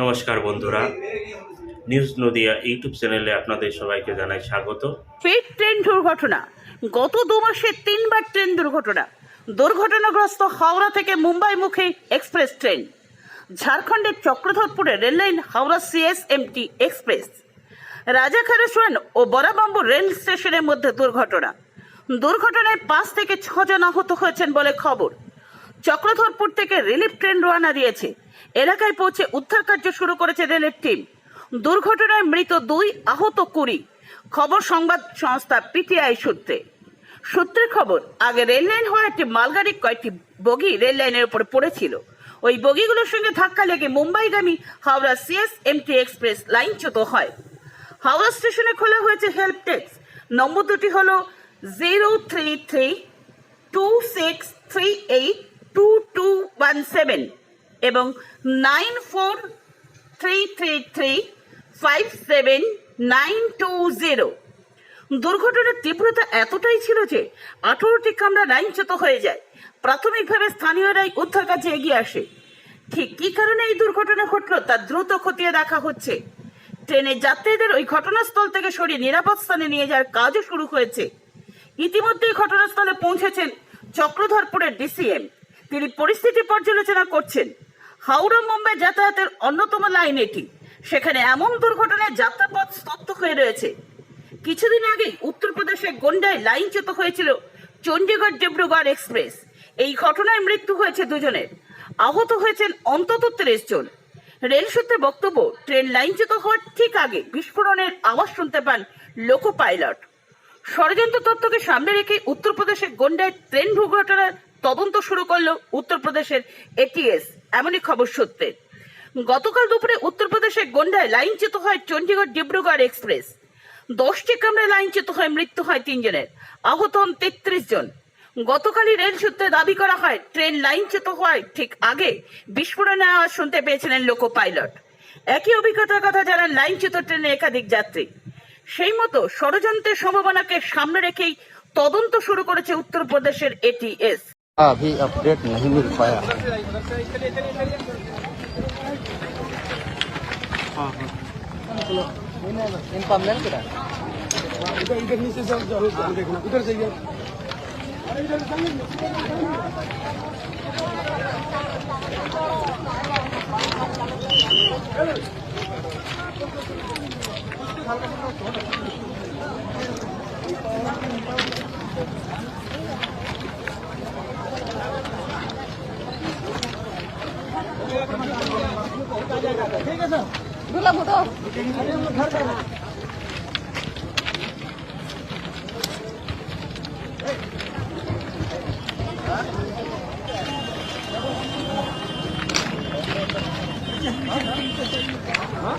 নমস্কার বন্ধুরা। News Nadia YouTube চ্যানেলে আপনাদের সবাইকে জানাই স্বাগত। ফের ট্রেন দুর্ঘটনা। গত দু মাসে তিনবার ট্রেন দুর্ঘটনা। দুর্ঘটনাগ্রস্ত হাওড়া থেকে মুম্বাই মুখে এক্সপ্রেস ট্রেন। ঝাড়খণ্ডের চক্রধরপুরে rail line Howrah CSMT express. রাজা রাজাখারেশ্বর ও বরাবাম্বু রেল স্টেশনের মধ্যে দুর্ঘটনা। দুর্ঘটনায় পাঁচ থেকে ছজন আহত হয়েছেন বলে খবর। চক্রধরপুর থেকে রিলিফ ট্রেন রওনা দিয়েছে। এলাকায় পৌঁছে উদ্ধার কার্য শুরু করেছে রেলের টিম। দুর্ঘটনায় মৃত দুই আহত কুড়ি। খবর সংবাদ সংস্থা পিটিআই সূত্রে। সূত্রের খবর, আগে রেল লাইন হওয়া একটি মালগাড়ি, কয়েকটি বগি রেল লাইনের উপরে পড়েছিল। ওই বগিগুলোর সঙ্গে ধাক্কা লেগে মুম্বাইগামী হাওড়া সিএস এমটি এক্সপ্রেস লাইনচ্যুত হয়। হাওড়া স্টেশনে খোলা হয়েছে হেল্প ডেস্ক। নম্বর দুটি হল zero three three two six three eight two two one seven এবং nine four three three three five seven nine two zero দুর্ঘটনার তীব্রতা এতটাই ছিল যে আঠারোটি কামরা লাইনচ্যুত হয়ে যায়। প্রাথমিকভাবে স্থানীয়রাই উদ্ধার কাজে এগিয়ে আসে। ঠিক কী কারণে এই দুর্ঘটনা ঘটলো তা দ্রুত খতিয়ে দেখা হচ্ছে। ট্রেনের যাত্রীদের ওই ঘটনাস্থল থেকে সরিয়ে নিরাপদ স্থানে নিয়ে যাওয়ার কাজও শুরু হয়েছে। ইতিমধ্যেই ঘটনাস্থলে পৌঁছেছেন চক্রধরপুরের ডিসিএম। তিনি পরিস্থিতি পর্যালোচনা করছেন। হাওড়া মুম্বাই যাতায়াতের অন্যতম লাইন এটি। সেখানে এমন দুর্ঘটনায় যাত্রাপথ স্তব্ধ হয়ে রয়েছে। কিছুদিন আগে উত্তরপ্রদেশের গন্ডায় লাইনচ্যুত হয়েছিল চণ্ডীগড় ডিব্রুগড় এক্সপ্রেস। এই ঘটনায় মৃত্যু হয়েছে দুজনের। আহত হয়েছেন অন্তত তিরিশ জন। রেল সূত্রে বক্তব্য, ট্রেন লাইনচ্যুত হওয়ার ঠিক আগে বিস্ফোরণের আওয়াজ শুনতে পান লোকো পাইলট। ষড়যন্ত্র তত্ত্বকে সামনে রেখে উত্তরপ্রদেশের গন্ডায় ট্রেন দুর্ঘটনার তদন্ত শুরু করল উত্তরপ্রদেশের এটিএস এমনই খবর সূত্রে গতকাল দুপুরে উত্তরপ্রদেশের গন্ডায় লাইনচ্যুত হয় চণ্ডীগড় ডিব্রুগড় এক্সপ্রেস। দশটি কামরায় লাইনচ্যুত হয়, মৃত্যু হয় তিনজনের। আহত হন তেত্রিশ জন। গতকালই রেল সূত্রে দাবি করা হয়, ট্রেন লাইনচ্যুত হওয়ায় ঠিক আগে বিস্ফোরণে আওয়াজ শুনতে পেয়েছিলেন লোকো পাইলট। একই অভিজ্ঞতার কথা জানান লাইনচ্যুত ট্রেনে একাধিক যাত্রী। সেই মতো ষড়যন্ত্রের সম্ভাবনাকে সামনে রেখেই তদন্ত শুরু করেছে উত্তরপ্রদেশের এটিএস अभी अपडेट नहीं मिल पाया। इनका मिल Thank you. ठीक है सर दूल्हा फोटो घर जाना हाँ